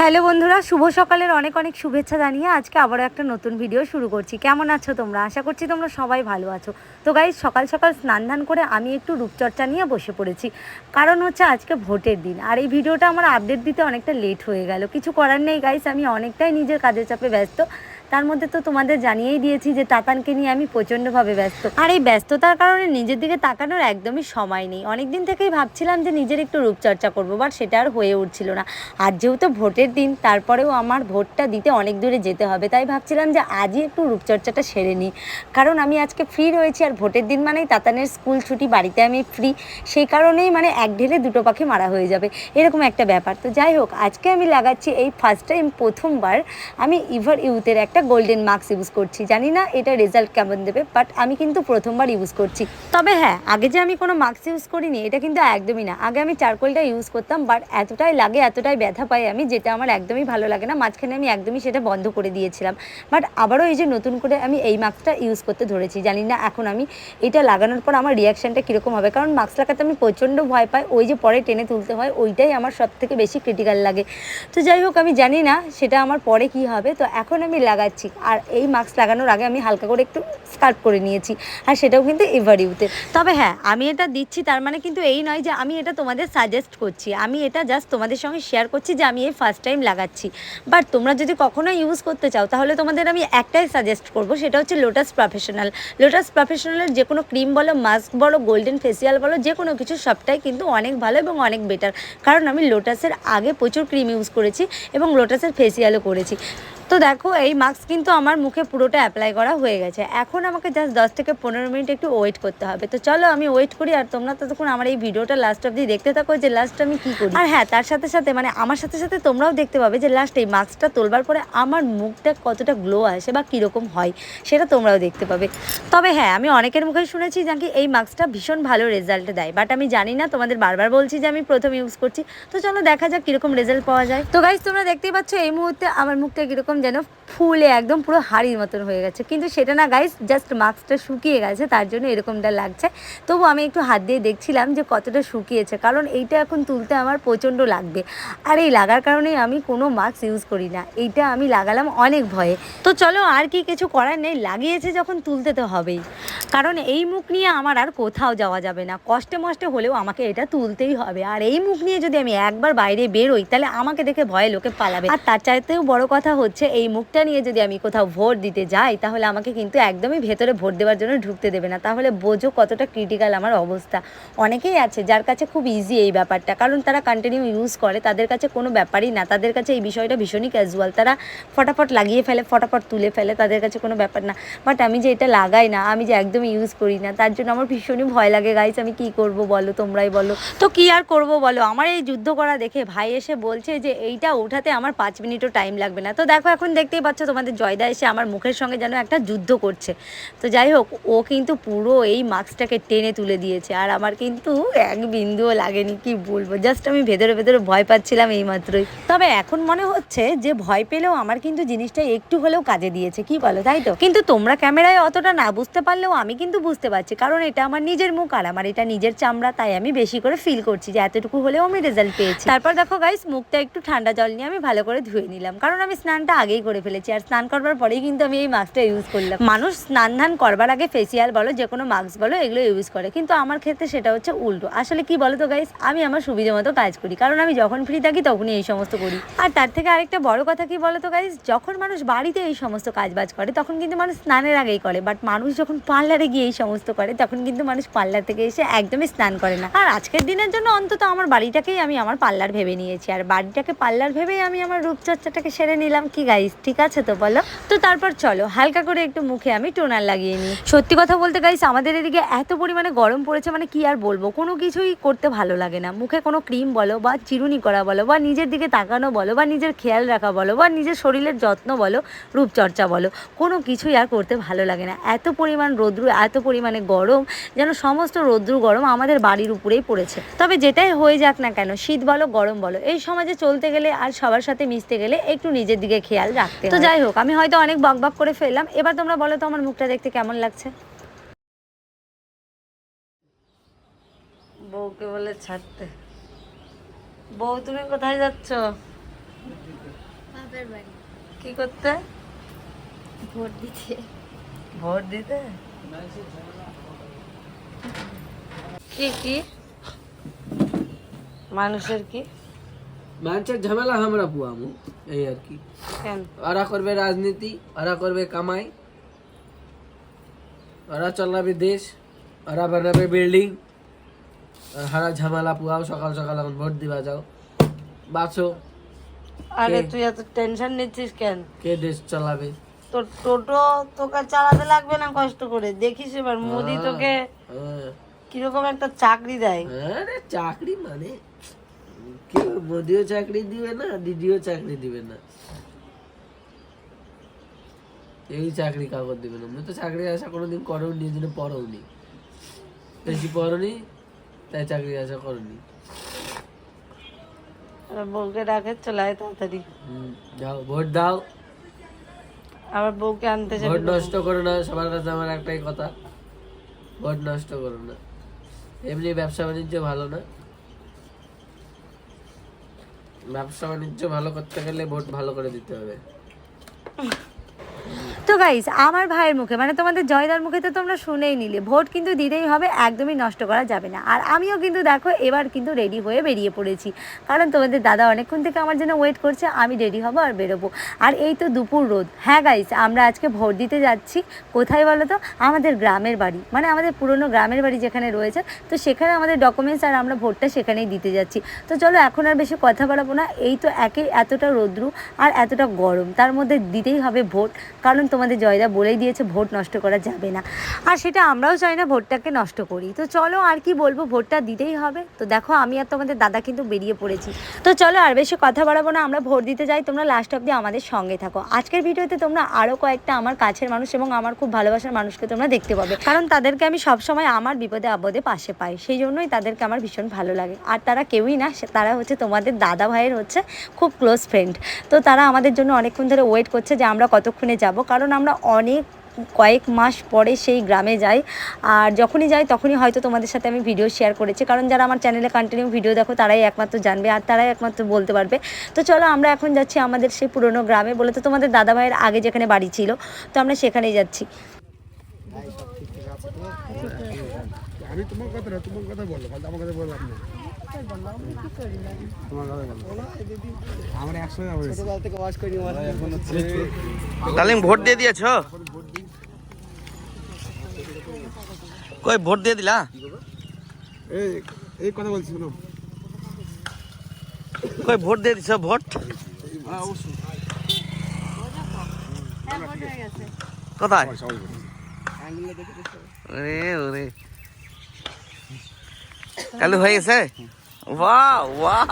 Hello বন্ধুরা, শুভ সকালের অনেক অনেক শুভেচ্ছা জানিয়ে আজকে আবারও একটা নতুন ভিডিও শুরু করছি। কেমন আছো তোমরা? আশা করছি তোমরা সবাই ভালো আছো। তো গাই সকাল সকাল স্নান ধান করে আমি একটু রূপচর্চা নিয়ে বসে পড়েছি। কারণ হচ্ছে আজকে ভোটের দিন, আর এই ভিডিওটা আমার আপডেট দিতে অনেকটা লেট হয়ে গেল। কিছু করার নেই গাইস আমি অনেকটাই নিজের কাজের চাপে ব্যস্ত। তার মধ্যে তো তোমাদের জানিয়েই দিয়েছি যে তাতানকে নিয়ে আমি প্রচণ্ডভাবে ব্যস্ত। আর এই ব্যস্ততার কারণে নিজের দিকে তাকানোর একদমই সময় নেই। অনেক দিন থেকেই ভাবছিলাম যে নিজের একটু রূপচর্চা করব, বাট সেটা আর হয়ে উঠছিল না। আর যেহেতু ভোটের দিন, তারপরেও আমার ভোটটা দিতে অনেক দূরে যেতে হবে, তাই ভাবছিলাম যে আজই একটু রূপচর্চাটা সেরে নিই। কারণ আমি আজকে ফ্রি রয়েছি, আর ভোটের দিন মানেই তাতানের স্কুল ছুটি, বাড়িতে আমি ফ্রি সেই কারণেই মানে এক ঢেলে দুটো পাখি মারা হয়ে যাবে, এরকম একটা ব্যাপার। তো যাই হোক, আজকে আমি লাগাচ্ছি এই ফার্স্ট টাইম প্রথমবার আমি ইভার ইউথের একটা গোল্ডেন মার্কস ইউজ করছি। জানি না এটা রেজাল্ট কেমন দেবে বাট আমি কিন্তু প্রথমবার ইউজ করছি। তবে হ্যাঁ আগে যে আমি কোনো মার্কস ইউজ করিনি, এটা কিন্তু একদমই না। আগে আমি চারকোলটা ইউজ করতাম বাট এতটাই লাগে, এতটাই ব্যথা পাই আমি, যেটা আমার একদমই ভালো লাগে না। মাঝখানে আমি একদমই সেটা বন্ধ করে দিয়েছিলাম। বাট আবারও এই যে নতুন করে আমি এই মাস্কটা ইউজ করতে ধরেছি। জানি না এখন আমি এটা লাগানোর পর আমার রিয়াকশানটা কীরকম হবে, কারণ মাস্ক লাগাতে আমি প্রচণ্ড ভয় পাই। ওই যে পরে টেনে তুলতে হয়, ওইটাই আমার সব থেকে বেশি ক্রিটিক্যাল লাগে। তো যাই হোক, আমি জানি না সেটা আমার পরে কি হবে। তো এখন আমি লাগাচ্ছি আর এই মাস্ক লাগানোর আগে আমি হালকা করে একটু স্কার্ট করে নিয়েছি। আর সেটাও কিন্তু এভার ইউতে তবে হ্যাঁ আমি এটা দিচ্ছি, তার মানে কিন্তু এই নয় যে আমি এটা তোমাদের সাজেস্ট করছি। আমি এটা জাস্ট তোমাদের সঙ্গে শেয়ার করছি যে আমি এই ফার্স্ট টাইম লাগাচ্ছি। বাট তোমরা যদি কখনো ইউজ করতে চাও, তাহলে তোমাদের আমি একটাই সাজেস্ট করব, সেটা হচ্ছে লোটাস প্রফেশনাল লোটাস প্রফেশনালের যে কোনো ক্রিম বলো মাস্ক বলো গোল্ডেন ফেসিয়াল বলো, যে কোনো কিছু সবটাই কিন্তু অনেক ভালো এবং অনেক বেটার কারণ আমি লোটাসের আগে প্রচুর ক্রিম ইউজ করেছি এবং লোটাসের ফেসিয়ালও করেছি। তো দেখো, এই মাস্ক কিন্তু আমার মুখে পুরোটা অ্যাপ্লাই করা হয়ে গেছে। এখন আমাকে জাস্ট দশ থেকে পনেরো মিনিট একটু ওয়েট করতে হবে। তো চলো, আমি ওয়েট করি আর তোমরা ততক্ষণ আমার এই ভিডিওটা লাস্ট অবধি দেখতে থাকো যে লাস্ট আমি কী করি। আর হ্যাঁ তার সাথে সাথে মানে আমার সাথে সাথে তোমরাও দেখতে পাবে যে লাস্ট এই মাস্কটা তোলবার পরে আমার মুখটা কতটা গ্লো আসে বা কীরকম হয়, সেটা তোমরাও দেখতে পাবে। তবে হ্যাঁ আমি অনেকের মুখে শুনেছি নাকি এই মাস্কটা ভীষণ ভালো রেজাল্ট দেয়। বাট আমি জানি না, তোমাদের বারবার বলছি যে আমি প্রথম ইউজ করছি। তো চলো, দেখা যাক কীরকম রেজাল্ট পাওয়া যায়। তো গাইজ তোমরা দেখতেই পাচ্ছ এই মুহূর্তে আমার মুখটা কীরকম যেন ফুলে একদম পুরো হাড়ির মতন হয়ে গেছে। কিন্তু সেটা না গাইস জাস্ট মাস্কটা শুকিয়ে গেছে, তার জন্য এরকমটা লাগছে। তবু আমি একটু হাত দিয়ে দেখছিলাম যে কতটা শুকিয়েছে, কারণ এইটা এখন তুলতে আমার প্রচণ্ড লাগবে। আর এই লাগার কারণে আমি কোনো মাস্ক ইউজ করি না, এইটা আমি লাগালাম অনেক ভয়ে। তো চলো আর কি কিছু করার নেই, লাগিয়েছে যখন তুলতে তো হবেই। কারণ এই মুখ নিয়ে আমার আর কোথাও যাওয়া যাবে না, কষ্টে মষ্টে হলেও আমাকে এটা তুলতেই হবে। আর এই মুখ নিয়ে যদি আমি একবার বাইরে বেরোই, তাহলে আমাকে দেখে ভয়ে লোকে পালাবে। আর তার চাইতেও বড় কথা হচ্ছে এই মুখটা নিয়ে যদি আমি কোথাও ভোট দিতে যাই, তাহলে আমাকে কিন্তু একদমই ভেতরে ভোট দেওয়ার জন্য ঢুকতে দেবে না। তাহলে বোঝো কতটা ক্রিটিক্যাল আমার অবস্থা। অনেকেই আছে যার কাছে খুব ইজি এই ব্যাপারটা, কারণ তারা কন্টিনিউ ইউজ করে, তাদের কাছে কোনো ব্যাপারই না। তাদের কাছে এই বিষয়টা ভীষণই ক্যাজুয়াল তারা ফটাফট লাগিয়ে ফেলে, ফটাফট তুলে ফেলে, তাদের কাছে কোনো ব্যাপার না। বাট আমি যে এটা লাগাই না, আমি যে একদমই ইউজ করি না, তার জন্য আমার ভীষণই ভয় লাগে। গাইস আমি কি করব বলো, তোমরাই বলো। তো কি আর করব বলো? আমার এই যুদ্ধ করা দেখে ভাই এসে বলছে যে, এইটা ওঠাতে আমার পাঁচ মিনিটও টাইম লাগবে না। তো দেখো এখন দেখতেই পাচ্ছ তোমাদের জয়দা এসে আমার মুখের সঙ্গে যেন একটা যুদ্ধ করছে। তো যাই হোক, ও কিন্তু পুরো এই মাস্কটাকে টেনে তুলে দিয়েছে। আর আমার কিন্তু এক বিন্দুও লাগেনি, কি বলব? জাস্ট আমি ভেতরে ভেতরে ভয় পাচ্ছিলাম এই মাত্রই তবে এখন মনে হচ্ছে যে ভয় পেলেও আমার কিন্তু জিনিসটা একটু হলেও কাজে দিয়েছে, কি বলো, তাই তো? কিন্তু তোমরা ক্যামেরায় অতটা না বুঝতে পারলেও আমি কিন্তু বুঝতে পারছি, কারণ এটা আমার নিজের মুখ আর আমার এটা নিজের চামড়া, তাই আমি বেশি করে ফিল করছি যে এতটুকু হলেও আমি রেজাল্ট পেয়েছি। তারপর দেখো গাইস মুখটা একটু ঠান্ডা জল নিয়ে আমি ভালো করে ধুয়ে নিলাম, কারণ আমি স্নানটা আগেই করে ফেলেছি। আর স্নান করবার পরেই কিন্তু আমি এই মাস্কটা ইউজ করলাম। মানুষ স্নান ধান করবার আগে ফেসিয়াল বলো, যে কোনো মাস্ক বলো, এগুলো ইউজ করে। কিন্তু আমার ক্ষেত্রে সেটা হচ্ছে উল্টো। আসলে কি বলো তো গাইস আমি আমার সুবিধা মতো কাজ করি। কারণ আমি যখন ফ্রি থাকি তখনই এই সমস্ত করি। আর তার থেকে আরেকটা বড় কথা কি বলো তো গাইস যখন মানুষ বাড়িতে এই সমস্ত কাজ বাজ করে, তখন কিন্তু মানুষ স্নানের আগেই করে। বাট মানুষ যখন পার্লারে গিয়ে এই সমস্ত করে, তখন কিন্তু মানুষ পার্লার থেকে এসে একদমই স্নান করে না। আর আজকের দিনের জন্য অন্তত আমার বাড়িটাকেই আমি আমার পার্লার ভেবে নিয়েছি। আর বাড়িটাকে পার্লার ভেবেই আমি আমার রূপচর্চাটাকে সেরে নিলাম। কি গাইস ঠিক আছে তো বলো? তো তারপর চলো, হালকা করে একটু মুখে আমি টোনার লাগিয়ে নিই। সত্যি কথা বলতে গাইস আমাদের এদিকে এত পরিমাণে গরম পড়েছে মানে কি আর বলব? কোনো কিছুই করতে ভালো লাগে না। মুখে কোনো ক্রিম বলো, বা চিরুনি করা বলো, বা নিজের দিকে তাকানো বলো, বা নিজের খেয়াল রাখা বলো, বা নিজের শরীরের যত্ন বলো, রূপচর্চা বলো, কোনো কিছুই আর করতে ভালো লাগে না। এত পরিমাণ রৌদ্র, এত পরিমাণে গরম, যেন সমস্ত রৌদ্র গরম আমাদের বাড়ির উপরেই পড়েছে। তবে যেটাই হয়ে যাক না কেন, শীত বলো, গরম বলো, এই সমাজে চলতে গেলে আর সবার সাথে মিশতে গেলে একটু নিজের দিকে খেয়াল রাখতে তো যাই হোক আমি হয়তো অনেক বক বক করে ফেললাম। এবার তোমরা বলো তো আমার মুখটা দেখতে কেমন লাগছে? বউকে বলে ছাড়তে। বউ তুমি কোথায় যাচ্ছ? বাপের বাড়ি। কি করতে? ভোট দিতে। ভোট দিতে? কি কি? মানুষের কি? মানুষের ঝামেলা আমরা পুয়ামু এই আর কি। ওরা করবে রাজনীতি ওরা করবে কামাই ওরা চালাবে দেশ ওরা বানাবে বিল্ডিং হারা ঝামেলা পুয়াও সকাল সকাল এখন ভোট দিবা যাও। বাঁচো। আরে তুই এত টেনশন নিচ্ছিস কেন? কে দেশ চালাবে? তোর টোটো তোকে চালাতে লাগবে না কষ্ট করে? দেখিস এবার মোদি তোকে। কীরকম একটা চাকরি দেয়। আরে চাকরি মানে কেউ মোদিও চাকরি দিবে না দিদিও চাকরি দিবে না। এই চাকরি কাগজ দিবে না। আমি তো চাকরি আশা কোনোদিন করো নি দিনে পড়ো নি বেশি তাই চাকরি আশা বউকে ডাকে চলে তাড়াতাড়ি। যাও ভোট দাও। আবার বউকে আনতে যাবে ভোট নষ্ট করো না সবার কাছে আমার একটাই কথা। ভোট নষ্ট করো না। এমনি ব্যবসা বাণিজ্য ভালো না। ব্যবসা বাণিজ্য ভালো করতে গেলে ভোট ভালো করে দিতে হবে। গাইস আমার ভাইয়ের মুখে মানে তোমাদের জয়দার মুখে তো তোমরা শুনেই নিলে, ভোট কিন্তু দিতেই হবে, একদমই নষ্ট করা যাবে না। আর আমিও কিন্তু দেখো, এবার কিন্তু রেডি হয়ে বেরিয়ে পড়েছি। কারণ তোমাদের দাদা অনেকক্ষণ থেকে আমার জন্য ওয়েট করছে, আমি রেডি হব আর বেরোবো। আর এই তো দুপুর রোদ। হ্যাঁ গাইস আমরা আজকে ভোট দিতে যাচ্ছি। কোথায় বলো তো? আমাদের গ্রামের বাড়ি মানে আমাদের পুরনো গ্রামের বাড়ি যেখানে রয়েছে, তো সেখানে আমাদের ডকুমেন্টস আর আমরা ভোটটা সেখানেই দিতে যাচ্ছি। তো চলো, এখন আর বেশি কথা বাড়াবো না। এই তো একে, এতটা রৌদ্রু আর এতটা গরম, তার মধ্যে দিতেই হবে ভোট। কারণ তোমাদের জয়দা বলেই দিয়েছে, ভোট নষ্ট করা যাবে না। আর সেটা আমরাও চাই না ভোটটাকে নষ্ট করি। তো চলো আর কি বলব, ভোটটা দিতেই হবে। তো দেখো, আমি আর তোমাদের দাদা কিন্তু বেরিয়ে পড়েছি। তো চলো আর বেশি কথা বাড়াবো না, আমরা ভোট দিতে যাই, তোমরা লাস্ট অব্দি আমাদের সঙ্গে থাকো। আজকের ভিডিওতে তোমরা আরও কয়েকটা আমার কাছের মানুষ এবং আমার খুব ভালোবাসার মানুষকে তোমরা দেখতে পাবে। কারণ তাদেরকে আমি সবসময় আমার বিপদে আপদে পাশে পাই। সেই জন্যই তাদেরকে আমার ভীষণ ভালো লাগে। আর তারা কেউই না তারা হচ্ছে তোমাদের দাদা ভাইয়ের হচ্ছে খুব ক্লোজ ফ্রেন্ড তো তারা আমাদের জন্য অনেকক্ষণ ধরে ওয়েট করছে যে আমরা কতক্ষণে যাব। কারণ আমরা অনেক কয়েক মাস পরে সেই গ্রামে যাই। আর যখনই যাই, তখনই হয়তো তোমাদের সাথে আমি ভিডিও শেয়ার করেছি। কারণ যারা আমার চ্যানেলে কন্টিনিউ ভিডিও দেখো, তারাই একমাত্র জানবে আর তারাই একমাত্র বলতে পারবে। তো চলো আমরা এখন যাচ্ছি আমাদের সেই পুরনো গ্রামে বলে তো তোমাদের দাদা ভাইয়ের আগে যেখানে বাড়ি ছিল, তো আমরা সেখানেই যাচ্ছি। আমি তোমার কথা না তোমার কথা আমার কথা হচ্ছে ভোট দিয়ে দিয়েছ? কই, ভোট দিয়ে দিলা? এই কথা বলছি কই, ভোট দিয়ে দিছ, ভোট? কোথায়? ওরে ওরে। কালু হয়ে গেছে?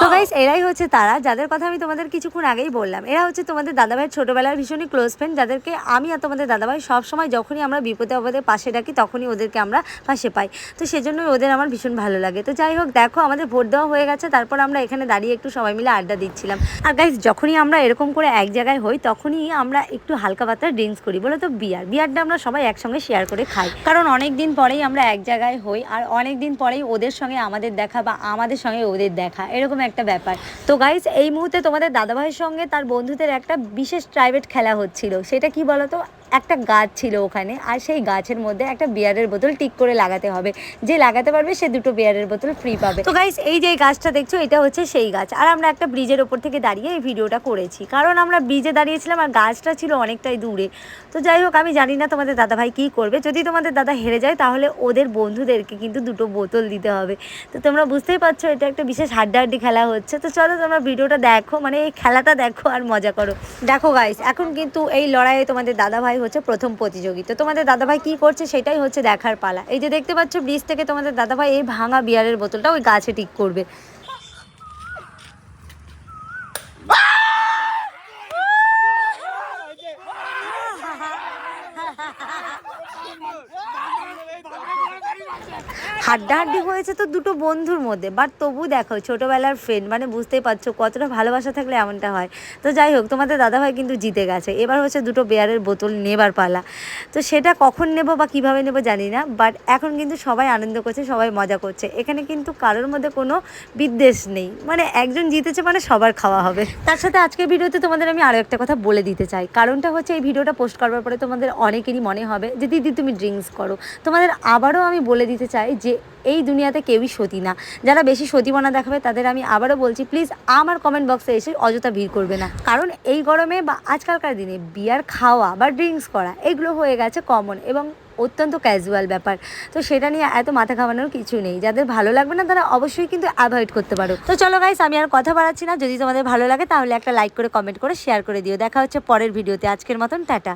তো গাইস এরাই হচ্ছে তারা, যাদের কথা আমি তোমাদের কিছুক্ষণ আগেই বললাম। এরা হচ্ছে তোমাদের দাদাভাইয়ের ছোটবেলার ভীষণই ক্লোজ ফ্রেন্ড যাদেরকে আমি আর তোমাদের দাদাভাই সব সময় যখনই আমরা বিপদে আপদে পাশে ডাকি, তখনই ওদেরকে আমরা পাশে পাই। তো সেজন্যই ওদের আমার ভীষণ ভালো লাগে। তো যাই হোক, দেখো আমাদের ভোট দেওয়া হয়ে গেছে, তারপর আমরা এখানে দাঁড়িয়ে একটু সবাই মিলে আড্ডা দিচ্ছিলাম। আর গাইস যখনই আমরা এরকম করে এক জায়গায় হই, তখনই আমরা একটু হালকা পাতলা ড্রিঙ্কস করি বলে তো বিয়ার বিয়ারটা আমরা সবাই একসঙ্গে শেয়ার করে খাই। কারণ অনেক দিন পরেই আমরা এক জায়গায় হই, আর অনেক দিন পরেই ওদের সঙ্গে আমাদের দেখা বা আমাদের সঙ্গে ওদের দেখা, এরকম একটা ব্যাপার। তো গাইজ এই মুহূর্তে তোমাদের দাদাভাইয়ের সঙ্গে তার বন্ধুদের একটা বিশেষ প্রাইভেট খেলা হচ্ছিল, সেটা কি বলতো? একটা গাছ ছিল ওখানে, আর সেই গাছের মধ্যে একটা বিয়ারের বোতল টিক করে লাগাতে হবে। যে লাগাতে পারবে, সে দুটো বিয়ারের বোতল ফ্রি পাবে। তো গাইস এই যে গাছটা দেখছ, এটা হচ্ছে সেই গাছ। আর আমরা একটা ব্রিজের ওপর থেকে দাঁড়িয়ে এই ভিডিওটা করেছি। কারণ আমরা ব্রিজে দাঁড়িয়েছিলাম আর গাছটা ছিল অনেকটাই দূরে। তো যাই হোক, আমি জানি না তোমাদের দাদাভাই কী করবে। যদি তোমাদের দাদা হেরে যায়, তাহলে ওদের বন্ধুদেরকে কিন্তু দুটো বোতল দিতে হবে। তো তোমরা বুঝতেই পারছ, এটা একটা বিশেষ হাড্ডাহাড্ডি খেলা হচ্ছে। তো চলো তোমরা ভিডিওটা দেখো মানে এই খেলাটা দেখো আর মজা করো। দেখো গাইস এখন কিন্তু এই লড়াইয়ে তোমাদের দাদাভাই হচ্ছে প্রথম প্রতিযোগী তো তোমাদের দাদাভাই কি করছে সেটাই হচ্ছে দেখার পালা এই যে দেখতে পাচ্ছ ব্রিজ থেকে তোমাদের দাদাভাই এই ভাঙা বিয়ারের বোতলটা ওই গাছে ঠিক করবে হাড্ডাহাড্ডি হয়েছে তো দুটো বন্ধুর মধ্যে বাট তবু দেখো ছোটোবেলার ফ্রেন্ড মানে বুঝতেই পারছ কতটা ভালোবাসা থাকলে এমনটা হয়। তো যাই হোক, তোমাদের দাদাভাই কিন্তু জিতে গেছে। এবার হচ্ছে দুটো বেয়ারের বোতল নেবার পালা। তো সেটা কখন নেব বা কীভাবে নেব জানি না বাট এখন কিন্তু সবাই আনন্দ করছে, সবাই মজা করছে। এখানে কিন্তু কারোর মধ্যে কোনো বিদ্বেষ নেই। মানে একজন জিতেছে মানে সবার খাওয়া হবে। তার সাথে আজকের ভিডিওতে তোমাদের আমি আরও একটা কথা বলে দিতে চাই। কারণটা হচ্ছে এই ভিডিওটা পোস্ট করবার পরে তোমাদের অনেকেরই মনে হবে যে, দিদি, তুমি ড্রিঙ্কস করো। তোমাদের আবারও আমি বলে দিতে চাই যে এই দুনিয়াতে কেউই সতী না। যারা বেশি সতীপনা দেখাবে, তাদের আমি আবারও বলছি প্লিজ আমার কমেন্ট বক্সে এসে অযথা ভিড় করবে না। কারণ এই গরমে বা আজকালকার দিনে বিয়ার খাওয়া বা ড্রিঙ্কস করা, এগুলো হয়ে গেছে কমন এবং অত্যন্ত ক্যাজুয়াল ব্যাপার। তো সেটা নিয়ে এত মাথা ঘামানোর কিছু নেই। যাদের ভালো লাগবে না, তারা অবশ্যই কিন্তু অ্যাভয়েড করতে পারো। তো চলো গাইস আমি আর কথা বাড়াচ্ছি না। যদি তোমাদের ভালো লাগে, তাহলে একটা লাইক করে কমেন্ট করে শেয়ার করে দিও। দেখা হচ্ছে পরের ভিডিওতে আজকের মতন, টাটা।